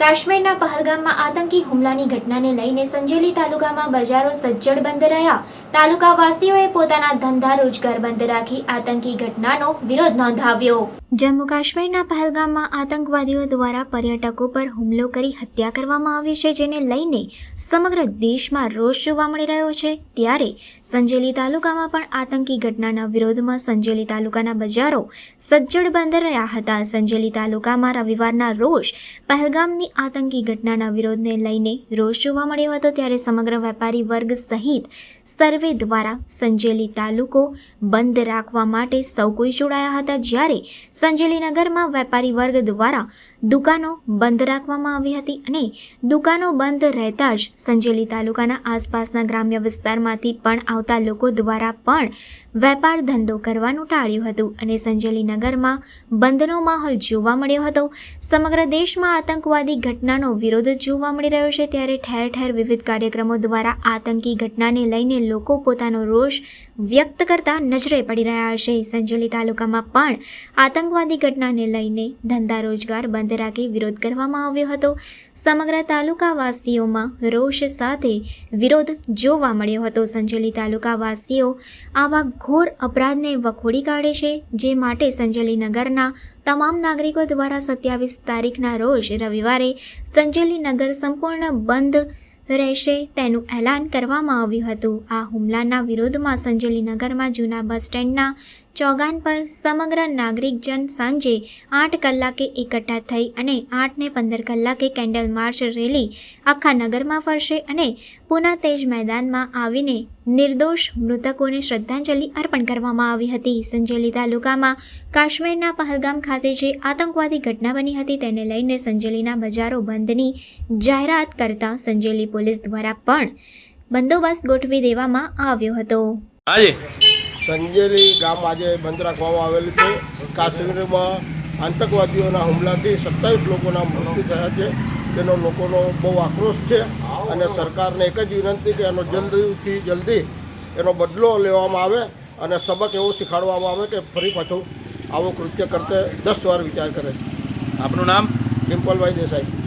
કાશ્મીરના પહલગામમાં આતંકી હુમલાની ઘટનાને લઈને સંજેલી તાલુકામાં બજારો સજ્જડ બંધ રહ્યા. તાલુકાવાસીઓએ પોતાના ધંધા રોજગાર બંધ રાખી આતંકી ઘટનાનો વિરોધ નોંધાવ્યો. જમ્મુ કાશ્મીરના પહલગામમાં આતંકવાદીઓ દ્વારા પર્યટકો પર હુમલો કરી હત્યા કરવામાં આવી છે, જેને લઈને સમગ્ર દેશમાં રોષ જોવા મળી રહ્યો છે. ત્યારે સંજેલી તાલુકામાં પણ આતંકી ઘટનાના વિરોધમાં સંજેલી તાલુકાના બજારો સજ્જડ બંધ રહ્યા હતા. સંજેલી તાલુકામાં રવિવારના રોજ પહેલગામની આતંકી ઘટનાના વિરોધને લઈને રોષ જોવા મળ્યો હતો. ત્યારે સમગ્ર વેપારી વર્ગ સહિત સર્વે દ્વારા સંજેલી તાલુકો બંધ રાખવા માટે સૌ કોઈ જોડાયા હતા. જ્યારે સંજેલી નગરમાં વેપારી વર્ગ દ્વારા દુકાનો બંધ રાખવામાં આવી હતી અને દુકાનો બંધ રહેતા જ સંજેલી તાલુકાના આસપાસના ગ્રામ્ય વિસ્તારમાંથી પણ આવતા લોકો દ્વારા પણ વેપાર ધંધો કરવાનું ટાળ્યું હતું અને સંજેલીનગરમાં બંધનો માહોલ જોવા મળ્યો હતો. સમગ્ર દેશમાં આતંકવાદી ઘટનાનો વિરોધ જોવા મળી રહ્યો છે ત્યારે ઠેર ઠેર વિવિધ કાર્યક્રમો દ્વારા આતંકી ઘટનાને લઈને લોકો પોતાનો રોષ વ્યક્ત કરતા નજરે પડી રહ્યા છે. સંજેલી તાલુકામાં પણ આતંકવાદી ઘટનાને લઈને ધંધા રોજગાર બંધ રાખી વિરોધ કરવામાં આવ્યો હતો. સમગ્ર તાલુકાવાસીઓમાં રોષ સાથે વિરોધ જોવા મળ્યો હતો. સંજલી તાલુકાવાસીઓ આવા ઘોર અપરાધને વખોડી કાઢે છે, જે માટે સંજલી નગરના તમામ નાગરિકો દ્વારા સત્યાવીસ તારીખના રોજ રવિવારે સંજેલી નગર સંપૂર્ણ બંધ રહેશે તેનું એલાન કરવામાં આવ્યું હતું. આ હુમલાના વિરોધમાં સંજેલી નગરમાં જૂના બસ સ્ટેન્ડના ચોગાન પર સમગ્ર નાગરિકજન સાંજે આઠ કલાકે એકઠા થઈ અને આઠને પંદર કલાકે કેન્ડલ માર્ચ રેલી આખા નગરમાં ફરશે અને પુના તેજ મેદાનમાં આવીને નિર્દોષ મૃતકોને શ્રદ્ધાંજલિ અર્પણ કરવામાં આવી હતી. સંજેલી તાલુકામાં કાશ્મીરના પહલગામ ખાતે જે આતંકવાદી ઘટના બની હતી તેને લઈને સંજેલીના બજારો બંધની જાહેરાત કરતા સંજેલી પોલીસ દ્વારા પણ બંદોબસ્ત ગોઠવી દેવામાં આવ્યો હતો. હાજી. સંજેલી ગામ આજે બંધ રાખવામાં આવેલું છે. કાશ્મીરમાં આતંકવાદીઓના હુમલાથી સત્તાવીસ લોકોના મૃત્યુ થયા છે. તેનો લોકોનો બહુ આક્રોશ છે અને સરકારને એક જ વિનંતી કે એનો જલ્દીથી જલ્દી એનો બદલો લેવામાં આવે અને સબક એવો શીખવાડવામાં આવે કે ફરી પાછું આવું કૃત્ય કરતે દસ વાર વિચાર કરે. આપનું નામ? ડિમ્પલભાઈ દેસાઈ.